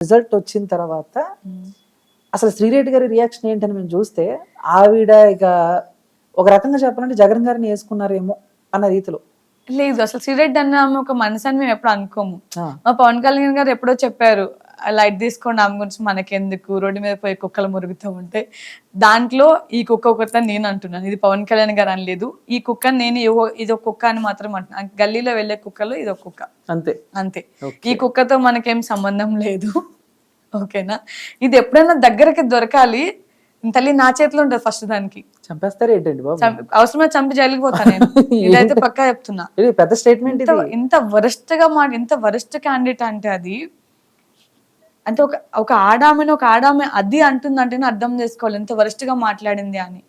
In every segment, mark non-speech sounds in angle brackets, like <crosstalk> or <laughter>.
Result వచ్చిన తర్వాత అసలు శ్రీరెడ్డి గారి రియాక్షన్ ఏంటని మేము చూస్తే ఆవిడ ఇక ఒక రకంగా చెప్పాలంటే జగన్ గారిని వేసుకున్నారేమో అన్న రీతిలో. లేదు అసలు సిగరెట్ అన్న ఒక మనసు అని మేము ఎప్పుడు అనుకోము. మా పవన్ కళ్యాణ్ గారు ఎప్పుడో చెప్పారు లైట్ తీసుకోండి ఆమె గురించి మనకెందుకు? రోడ్డు మీద పోయి కుక్కలు మురుగుతూ ఉంటే. దాంట్లో ఈ కుక్క ఒకటి నేను అంటున్నాను. ఇది పవన్ కళ్యాణ్ గారు అనలేదు ఈ కుక్క నేను ఇది ఒక కుక్క అని మాత్రం అంటున్నాను గల్లీలో వెళ్ళే కుక్కలు ఇది ఒక కుక్క. అంతే. అంతే. ఈ కుక్కతో మనకేం సంబంధం లేదు. ఓకేనా? ఇది ఎప్పుడైనా దగ్గరకి దొరకాలి. తల్లి నా చేతిలో ఉంటుంది ఫస్ట్ దానికి. చంపేస్తారు ఏంటండి బాబు? చంపి- జైలుకి పోతా నేను? <laughs> ఇదైతే పక్కా చెప్తున్నా. పెద్ద స్టేట్మెంట్ ఇంత వరస్ట్గా మాట ఇంత వరస్ట్ క్యాండిడేట్ అంటే అది అంటే ఒక ఒక ఆడామెను ఒక ఆడామె అది అంటుందంటేనే అర్థం చేసుకోవాలి. ఎంత వరస్ట్గా మాట్లాడింది అని.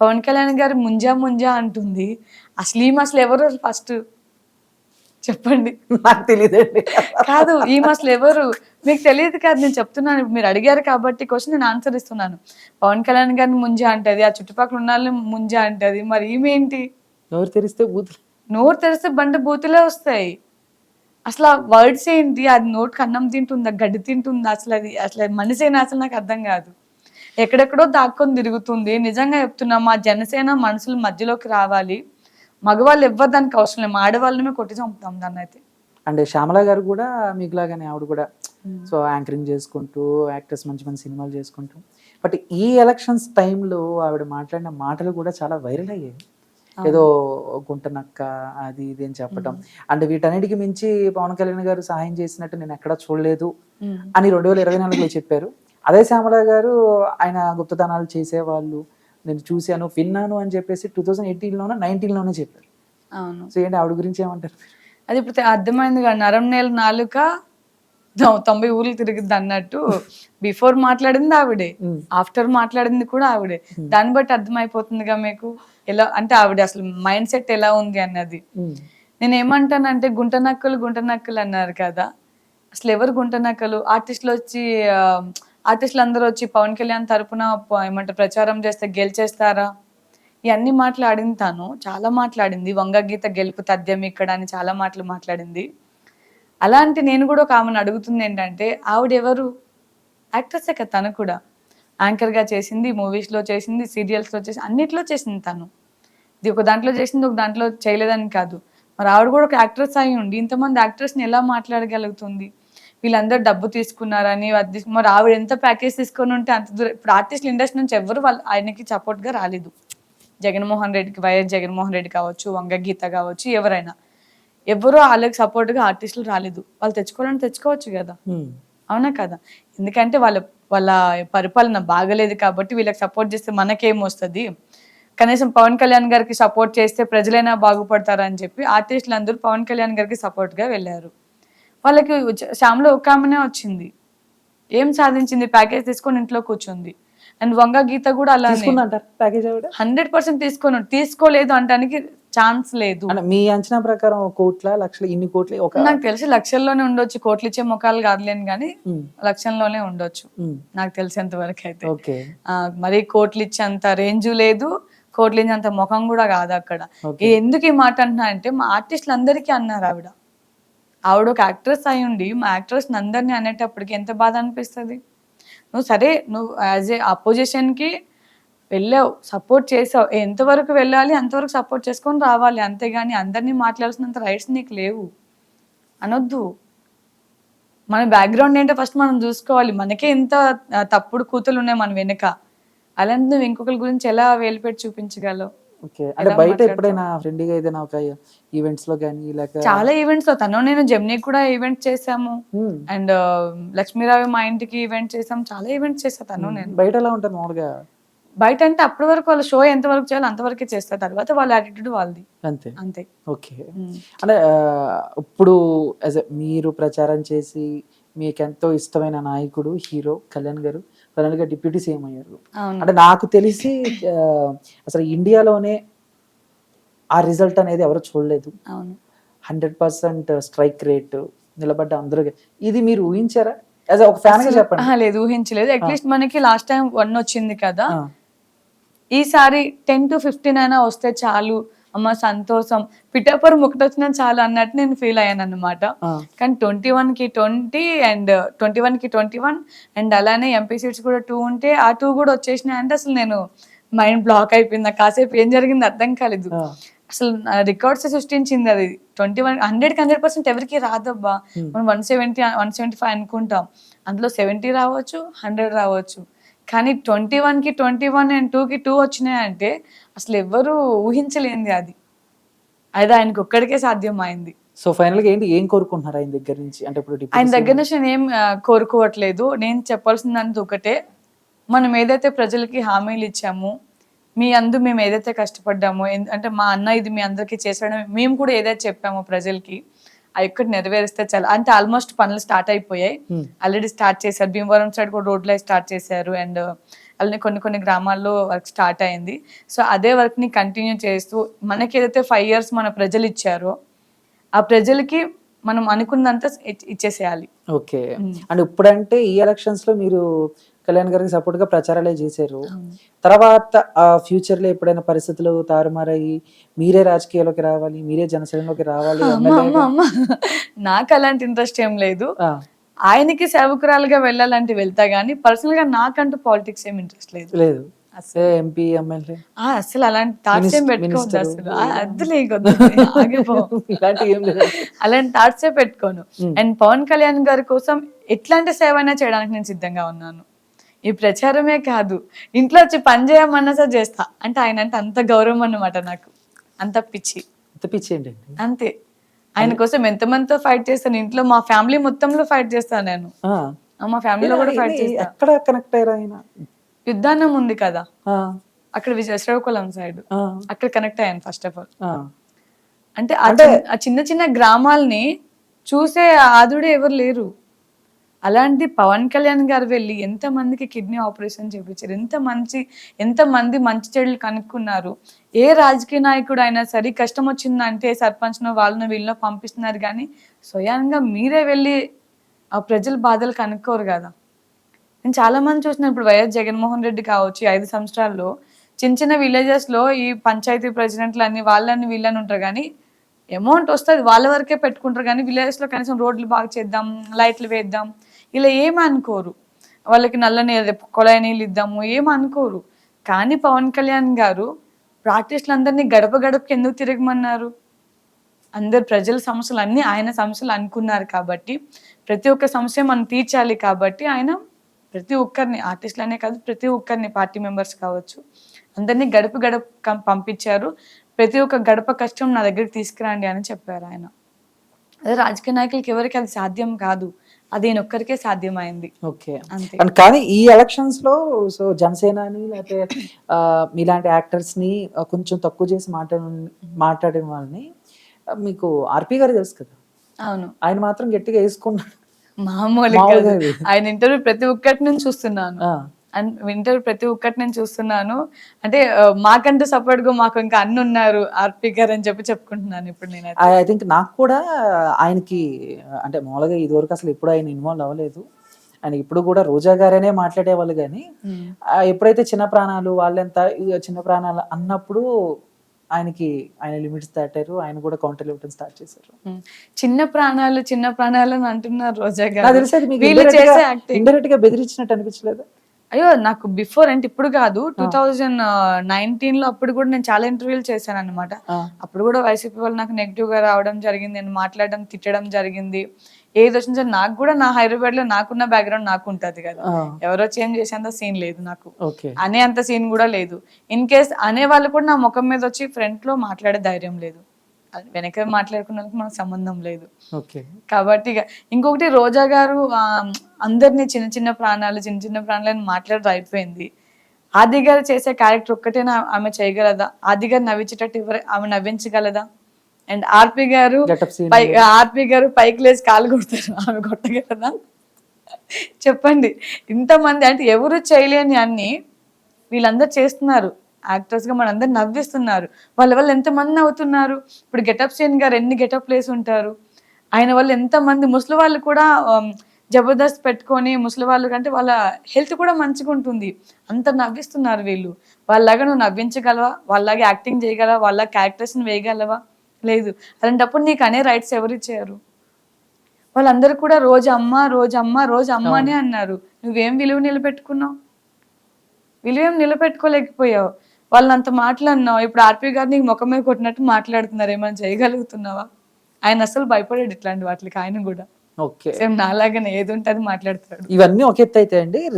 పవన్ కళ్యాణ్ గారు ముంజా ముంజా అంటుంది. అసలు ఈమె అసలు ఎవరు ఫస్ట్? చెప్పండి. నాకు తెలియదండి కాదు ఈమె అసలు ఎవరు? మీకు తెలియదు కాదు నేను చెప్తున్నాను. మీరు అడిగారు కాబట్టి క్వశ్చన్ నేను ఆన్సర్ ఇస్తున్నాను. పవన్ కళ్యాణ్ గారిని ముంజా అంటది ఆ చుట్టుపక్కల ఉన్న వాళ్ళని ముంజా అంటది. మరి ఈమె ఏంటి? ఎవరు తెరిస్తే బూతులు. నోరు తెరిస్తే బండ బూతులే వస్తాయి. అసలు ఆ వర్డ్స్ ఏంటి? అది నోటికి అన్నం తింటుందా? గడ్డి తింటుందా? అసలు అది అసలు మనిషేనా? అసలు నాకు అర్థం కాదు. ఎక్కడెక్కడో దాక్కొని తిరుగుతుంది. నిజంగా చెప్తున్నా మా జనసేన మనుషుల మధ్యలోకి రావాలి. మగవాళ్ళు ఎవ్వరు దానికి అవసరం లేదు. మా ఆడవాళ్ళమే కొట్టి చంపుతాం దాన్ని అయితే అంటే శ్యామల గారు కూడా మీకులాగానే ఆవిడ కూడా సో యాంకరింగ్ చేసుకుంటూ యాక్టర్స్ మంచి మంచి సినిమాలు చేసుకుంటూ. బట్ ఈ ఎలక్షన్స్ టైంలో ఆవిడ మాట్లాడిన మాటలు కూడా చాలా వైరల్ అయ్యాయి. ఏదో గుంటనక్క అది ఇది అని చెప్పటం. అంటే వీటన్నిటికి మించి పవన్ కళ్యాణ్ గారు సహాయం చేసినట్టు నేను ఎక్కడా చూడలేదు. అని రెండు వేల ఇరవై నాలుగులో చెప్పారు. అదే శ్యామల గారు ఆయన గుప్తదానాలు చేసేవాళ్ళు. నేను చూశాను విన్నాను అని చెప్పేసి టూ థౌజండ్ ఎయిటీన్లోనో నైన్టీన్లోనే చెప్పారు. అవును. సో ఏంటి ఆవిడ గురించి ఏమంటారు అది ఇప్పుడు అర్థమైంది కదా నరం నేల నాలుక తొంభై ఊర్లు తిరిగిద్ది అన్నట్టు. <laughs> బిఫోర్ మాట్లాడింది ఆవిడే. ఆఫ్టర్ మాట్లాడింది కూడా ఆవిడే. దాన్ని బట్టి అర్థమైపోతుందిగా మీకు? ఎలా అంటే ఆవిడ అసలు మైండ్ సెట్ ఎలా ఉంది అన్నది. నేను ఏమంటానంటే గుంట నక్కలు గుంట నక్కలు అన్నారు కదా. అసలు ఎవరు గుంట నక్కలు? ఆర్టిస్టులు వచ్చి ఆర్టిస్టులు అందరూ వచ్చి పవన్ కళ్యాణ్ తరపున ఏమంటారు ప్రచారం చేస్తే గెలిచేస్తారా? ఇవన్నీ మాట్లాడింది తను. చాలా మాట్లాడింది. వంగ గీత గెలుపు తథ్యం ఇక్కడ అని చాలా మాటలు మాట్లాడింది. అలాంటి నేను కూడా ఒక ఆమెను అడుగుతుంది ఏంటంటే ఆవిడ ఎవరు? యాక్ట్రెసే కదా తను కూడా. యాంకర్గా చేసింది మూవీస్లో చేసింది సీరియల్స్లో చేసింది అన్నిట్లో చేసింది తను. ఇది ఒక దాంట్లో చేసింది ఒక దాంట్లో చేయలేదని కాదు. మరి ఆవిడ కూడా ఒక యాక్ట్రెస్ అయి ఉండి ఇంతమంది యాక్ట్రెస్ని ఎలా మాట్లాడగలుగుతుంది? వీళ్ళందరూ డబ్బు తీసుకున్నారని మరి ఆవిడ ఎంత ప్యాకేజ్ తీసుకొని ఉంటే అంత దూరం ఇప్పుడు ఆర్టిస్టుల ఇండస్ట్రీ నుంచి ఎవరు వాళ్ళు ఆయనకి సపోర్ట్గా రాలేదు. జగన్మోహన్ రెడ్డికి వైఎస్ జగన్మోహన్ రెడ్డి కావచ్చు వంగ గీత కావచ్చు ఎవరైనా. ఎవరో వాళ్ళకి సపోర్ట్గా ఆర్టిస్టులు రాలేదు. వాళ్ళు తెచ్చుకోవాలని తెచ్చుకోవచ్చు కదా. అవునా కదా? ఎందుకంటే వాళ్ళ వాళ్ళ పరిపాలన బాగలేదు కాబట్టి వీళ్ళకి సపోర్ట్ చేస్తే మనకేం వస్తుంది? కనీసం పవన్ కళ్యాణ్ గారికి సపోర్ట్ చేస్తే ప్రజలైనా బాగుపడతారని చెప్పి ఆర్టిస్టులు అందరూ పవన్ కళ్యాణ్ గారికి సపోర్ట్గా వెళ్ళారు. వాళ్ళకి శ్యామ్లో ఒక ఆమెనే వచ్చింది. ఏం సాధించింది? ప్యాకేజ్ తీసుకొని ఇంట్లో కూర్చుంది. అండ్ వంగ గీత కూడా ఆవిడ? హండ్రెడ్ పర్సెంట్ తీసుకొని. తీసుకోలేదు అంటానికి ఛాన్స్ లేదు. మీ అంచనా ప్రకారం కోట్ల లక్షల ఇన్ని కోట్లు ఒక నాకు తెలిసి లక్షల్లోనే ఉండొచ్చు. కోట్లు ఇచ్చే ముఖాలు కాదులేను కానీ లక్షల్లోనే ఉండొచ్చు. నాకు తెలిసేంత వరకు అయితే. మరి కోట్లు ఇచ్చేంత రేంజ్ లేదు. కోట్లు ఇచ్చేంత ముఖం కూడా కాదు అక్కడ. ఇది ఎందుకు ఈ మాట అంటున్నా అంటే మా ఆర్టిస్టులు అందరికీ అన్నారు ఆవిడ. ఆవిడ ఒక యాక్ట్రెస్ అయి ఉండి మా యాక్ట్రెస్ అందరినీ అనేటప్పటికి ఎంత బాధ అనిపిస్తుంది? నువ్వు సరే నువ్వు యాజ్ ఏ అపోజిషన్కి వెళ్ళావు సపోర్ట్ చేసావు. ఎంతవరకు వెళ్ళాలి అంతవరకు సపోర్ట్ చేసుకొని రావాలి. అంతేగాని అందరినీ మాట్లాడాల్సినంత రైట్స్ నీకు లేవు. అనొద్దు. మన బ్యాక్గ్రౌండ్ ఏంటో ఫస్ట్ మనం చూసుకోవాలి. మనకే ఎంత తప్పుడు కూతులు ఉన్నాయి మన వెనుక. అలాంటి నువ్వు ఇంకొకరి గురించి ఎలా వేలు పెట్టి చూపించగలవు? ఓకే. అంటే బయట? ఎప్పుడైనా ఫ్రెండ్గా ఏదైనా ఒక ఈవెంట్స్లో కానీ లేక చాలా ఈవెంట్స్ తను నేను జెమ్నీ కూడా ఈవెంట్ చేసాము అండ్ లక్ష్మీరావు మా ఇంటికి ఈవెంట్ చేసాం చాలా ఈవెంట్స్ చేస్తా తను నేను. బయట ఎలా ఉంటారు మామూలుగా? బయట అంటే అప్పటి వరకు వాళ్ళ షో ఎంత వరకు చేయాలో అంతవరకే చేస్తా తర్వాత వాళ్ళ యాటిట్యూడ్ వాళ్ళది. అంతే. అంతే. ఓకే. అంటే ఇప్పుడు మీరు ప్రచారం చేసి మీకు ఎంతో ఇష్టమైన నాయకుడు హీరో కళ్యాణ్ గారు. కళ్యాణ్ గారు డిప్యూటీ సీఎం అయ్యారు. అంటే నాకు తెలిసి అసలు ఇండియాలోనే ఆ రిజల్ట్ అనేది ఎవరు చూడలేదు. హండ్రెడ్ పర్సెంట్ స్ట్రైక్ రేట్ నిలబడ్డ అందరూ ఇది మీరు ఊహించారా? యాజ్ ఒక ఫ్యాన్గా చెప్పండి. లేదు ఊహించలేదు. అట్లీస్ట్ మనకి లాస్ట్ టైం వన్ వచ్చింది కదా. ఈసారి టెన్ టు ఫిఫ్టీన్ అయినా వస్తే చాలు. అమ్మ సంతోషం. పిఠాపురం ఒకటి వచ్చినా చాలు అన్నట్టు నేను ఫీల్ అయ్యాను అనమాట కానీ ట్వంటీ కి ట్వంటీ అండ్ ట్వంటీ కి ట్వంటీ వన్ అండ్ అలానే ఎంపీ సీట్స్ కూడా టూ ఉంటే ఆ టూ కూడా వచ్చేసినాయి అంటే అసలు నేను మైండ్ బ్లాక్ అయిపోయింది. కాసేపు ఏం జరిగింది అర్థం కాలేదు. అసలు రికార్డ్స్ సృష్టించింది అది. ట్వంటీ వన్ హండ్రెడ్కి హండ్రెడ్ పర్సెంట్ ఎవరికి రాదబ్బా. మనం one seventy one seventy five అనుకుంటాం. అందులో సెవెంటీ రావచ్చు హండ్రెడ్ రావచ్చు. కానీ ట్వంటీ కి ట్వంటీ వన్ అండ్కి టూ వచ్చినాయంటే అసలు ఎవ్వరూ ఊహించలేంది అది. అది ఆయనకు ఒక్కడికే సాధ్యమైంది. సో ఫైనల్గా ఏంటి ఏం కోరుకుంటున్నారు ఆయన దగ్గర నుంచి? అంటే ఇప్పుడు ఆయన దగ్గర నుంచి నేను ఏం కోరుకోవట్లేదు. నేను చెప్పాల్సిందంతా ఒకటే. మనం ఏదైతే ప్రజలకి హామీలు ఇచ్చామో మీ అందు మేము ఏదైతే కష్టపడ్డామో అంటే మా అన్న ఇది మీ అందరికీ చేసాడో మేము కూడా ఏదైతే చెప్పామో ప్రజలకి ఆ ఒక్కటి నెరవేరిస్తే చాలా. అంటే ఆల్మోస్ట్ పనులు స్టార్ట్ అయిపోయాయి. Hmm. ఆల్రెడీ స్టార్ట్ చేశారు. భీమవరం సైడ్ కూడా రోడ్లు స్టార్ట్ చేశారు. అండ్ అలానే కొన్ని కొన్ని గ్రామాల్లో వర్క్ స్టార్ట్ అయింది. సో అదే వర్క్ని కంటిన్యూ చేస్తూ మనకి ఏదైతే ఫైవ్ ఇయర్స్ మన ప్రజలు ఇచ్చారో ఆ ప్రజలకి మనం అనుకున్నంత ఇచ్- ఇచ్చేసేయాలి. ఓకే. అండ్ ఇప్పుడంటే ఈ ఎలక్షన్స్లో మీరు కళ్యాణ్ గారికి సపోర్ట్గా ప్రచారాలే చేశారు. తర్వాత ఆ ఫ్యూచర్లో ఎప్పుడైనా పరిస్థితులు తారుమారయ్యి మీరే రాజకీయాల్లోకి రావాలి మీరే జనసేనలోకి రావాలి నాకు అలాంటి ఇంట్రెస్ట్ ఏం లేదు. ఆయనకి సేవకురాలుగా వెళ్ళాలంటే వెళ్తా గానీ పర్సనల్గా నాకంటూ పాలిటిక్స్ ఏం ఇంట్రెస్ట్ లేదు. లేదు. ఎంపీ ఎమ్మెల్యే అసలు అలాంటి థాట్స్ ఏం పెట్టుకోవద్దు. అసలు. <laughs> అలాంటి థాట్స్ పెట్టుకోను. అండ్ పవన్ కళ్యాణ్ గారి కోసం ఎట్లాంటి సేవ అయినా చేయడానికి నేను సిద్ధంగా ఉన్నాను. ఈ ప్రచారమే కాదు. ఇంట్లో వచ్చి పని చేయమన్నా సరే చేస్తా. అంటే ఆయన అంటే అంత గౌరవం అన్నమాట నాకు. అంత పిచ్చి. అంత పిచ్చి ఏంటండి? అంతే. ఆయన కోసం ఎంతమందితో ఫైట్ చేస్తాను? ఇంట్లో మా ఫ్యామిలీ మొత్తంలో ఫైట్ చేస్తాను నేను. మా ఫ్యామిలీలో కూడా ఫైట్ ఇది చేస్తా. ఎక్కడ కనెక్ట్ అయ్యారు ఆయన? యుద్ధాన్నం ఉంది కదా. అక్కడ విజయ శ్రీకాకుళం సైడ్ అక్కడ కనెక్ట్ అయ్యాను ఫస్ట్ ఆఫ్ ఆల్. అంటే ఆ చిన్న చిన్న గ్రామాల్ని చూసే ఆదుడే ఎవరు లేరు. అలాంటి పవన్ కళ్యాణ్ గారు వెళ్ళి ఎంత మందికి కిడ్నీ ఆపరేషన్ చేయించారు ఎంత మంచి ఎంతమంది మంచి చెడులు కనుక్కున్నారు ఏ రాజకీయ నాయకుడు అయినా సరే కష్టం వచ్చిందంటే సర్పంచ్నో వాళ్ళను వీళ్ళనో పంపిస్తున్నారు కానీ స్వయంగా మీరే వెళ్ళి ఆ ప్రజల బాధలు కనుక్కోరు కదా. నేను చాలామంది చూసిన ఇప్పుడు వైఎస్ జగన్మోహన్ రెడ్డి కావచ్చు ఐదు సంవత్సరాల్లో చిన్న చిన్న విలేజెస్లో ఈ పంచాయతీ ప్రెసిడెంట్లు అన్ని వాళ్ళని వీళ్ళని ఉంటారు కానీ అమౌంట్ వస్తుంది వాళ్ళ వరకే పెట్టుకుంటారు కానీ విలేజెస్లో కనీసం రోడ్లు బాగా చేద్దాం లైట్లు వేద్దాం ఇలా ఏమనుకోరు అనుకోరు. వాళ్ళకి నల్ల నీళ్ళు కొళాయి నీళ్ళు ఇద్దాము ఏం అనుకోరు. కానీ పవన్ కళ్యాణ్ గారు ఆర్టిస్టులందరినీ గడప గడపకి ఎందుకు తిరగమన్నారు? అందరు ప్రజల సమస్యలు అన్నీ ఆయన సమస్యలు అనుకున్నారు కాబట్టి ప్రతి ఒక్క సమస్య మనం తీర్చాలి కాబట్టి ఆయన ప్రతి ఒక్కరిని ఆర్టిస్టులనే కాదు ప్రతి ఒక్కరిని పార్టీ మెంబర్స్ కావచ్చు అందరినీ గడప గడప పంపించారు. ప్రతి ఒక్క గడప కష్టం నా దగ్గరికి తీసుకురండి అని చెప్పారు ఆయన. అదే రాజకీయ నాయకులకి ఎవరికి అది సాధ్యం కాదు. అది ఈయన ఒక్కరికే సాధ్యమైంది. ఓకే. అంతే. అండ్ కానీ ఈ ఎలక్షన్స్లో సో జనసేనని లేకపోతే మీలాంటి యాక్టర్స్ని కొంచెం తక్కువ చేసి మాట్లాడ మాట్లాడిన వాళ్ళని మీకు ఆర్పి గారు తెలుసు కదా? అవును. ఆయన మాత్రం గట్టిగా వేసుకున్నాడు. మామూలుగా. ఆయన ఇంటర్వ్యూ ప్రతి ఒక్కటి నుంచి చూస్తున్నాను. అండ్ వింటర్ ప్రతి ఒక్కటి నేను చూస్తున్నాను. అంటే మాకంటూ సపోర్ట్గా మాకు ఇంకా అన్ని ఉన్నారు ఆర్పి గారు అని చెప్పి చెప్పుకుంటున్నాను ఇప్పుడు నేనైతే. ఐ థింక్ నాకు కూడా ఆయనకి అంటే మామూలుగా ఇదివరకు అసలు ఎప్పుడు ఆయన ఇన్వాల్వ్ అవ్వలేదు. ఆయన ఇప్పుడు కూడా రోజా గారనే మాట్లాడేవాళ్ళు కానీ ఎప్పుడైతే చిన్న ప్రాణాలు వాళ్ళెంత చిన్న ప్రాణాలు అన్నప్పుడు ఆయనకి ఆయన లిమిట్స్ దాటారు ఆయన కూడా కౌంటర్ ఇవ్వడం స్టార్ట్ చేశారు. చిన్న ప్రాణాలు చిన్న ప్రాణాలు అని అంటున్నారు రోజా గారు. indirect గా బెదిరించినట్టు అనిపించలేదు? అయ్యో నాకు బిఫోర్ అంటే ఇప్పుడు కాదు. టూ థౌజండ్ నైన్టీన్లో అప్పుడు కూడా నేను చాలా ఇంటర్వ్యూలు చేశాను అనమాట అప్పుడు కూడా వైసీపీ వాళ్ళు నాకు నెగిటివ్గా రావడం జరిగింది నేను మాట్లాడడం తిట్టడం జరిగింది. ఏది వచ్చినా నాకు కూడా నా హైదరాబాద్లో నాకున్న బ్యాక్గ్రౌండ్ నాకు ఉంటది కదా. ఎవరో చేంజ్ చేసేంత సీన్ లేదు నాకు. అనే అంత సీన్ కూడా లేదు. ఇన్ కేస్ అనే వాళ్ళు కూడా నా ముఖం మీద వచ్చి ఫ్రంట్లో మాట్లాడే ధైర్యం లేదు. వెనక మాట్లాడుకున్న మనకు సంబంధం లేదు. కాబట్టి ఇక ఇంకొకటి రోజా గారు అందరినీ చిన్న చిన్న ప్రాణాలు చిన్న చిన్న ప్రాణాలని మాట్లాడడం అయిపోయింది. ఆది గారు చేసే క్యారెక్టర్ ఒక్కటేనా ఆమె చేయగలదా? ఆది గారు నవ్వించేటట్టు ఎవరు ఆమె నవ్వించగలదా? అండ్ ఆర్పి గారు ఆర్పి గారు పైకి లేచి కాలు కొడతారు ఆమె కొట్టగలదా? చెప్పండి. ఇంతమంది అంటే ఎవరు చేయలేని అన్ని వీళ్ళందరూ చేస్తున్నారు. యాక్టర్స్గా మనందరు నవ్విస్తున్నారు. వాళ్ళ వల్ల ఎంతమంది నవ్వుతున్నారు? ఇప్పుడు గెటప్ సీన్ గారు ఎన్ని గెటప్ వేసి ఉంటారు? ఆయన వల్ల ఎంతమంది ముసలి వాళ్ళు కూడా జబర్దస్త్ పెట్టుకొని ముసలి వాళ్ళు కంటే వాళ్ళ హెల్త్ కూడా మంచిగా ఉంటుంది. అంత నవ్విస్తున్నారు వీళ్ళు. వాళ్ళలాగా నువ్వు నవ్వించగలవా? వాళ్ళలాగా యాక్టింగ్ చేయగలవా? వాళ్ళ క్యారెక్టర్స్ని వేయగలవా? లేదు. అలాంటప్పుడు నీకు అనే రైట్స్ ఎవరు ఇచ్చారు? వాళ్ళందరూ కూడా రోజు అమ్మ రోజు అమ్మ రోజు అమ్మ అనే అన్నారు. నువ్వేం విలువ నిలబెట్టుకున్నావు? విలువ ఏం నిలబెట్టుకోలేకపోయావు. వాళ్ళని అంత మాట్లాడినావు? ఇప్పుడు ఆర్పి గారు నీకు ముఖం మీద కొట్టినట్టు మాట్లాడుతున్నారు. ఏమైనా చేయగలుగుతున్నావా? ఆయన అసలు భయపడాడు ఇట్లాంటి వాటికి ఆయన కూడా. ఓకే. సేమ్ నాలాగానే ఏది ఉంటే అది మాట్లాడతాడు. ఇవన్నీ ఒక ఎత్తు అయితే అండి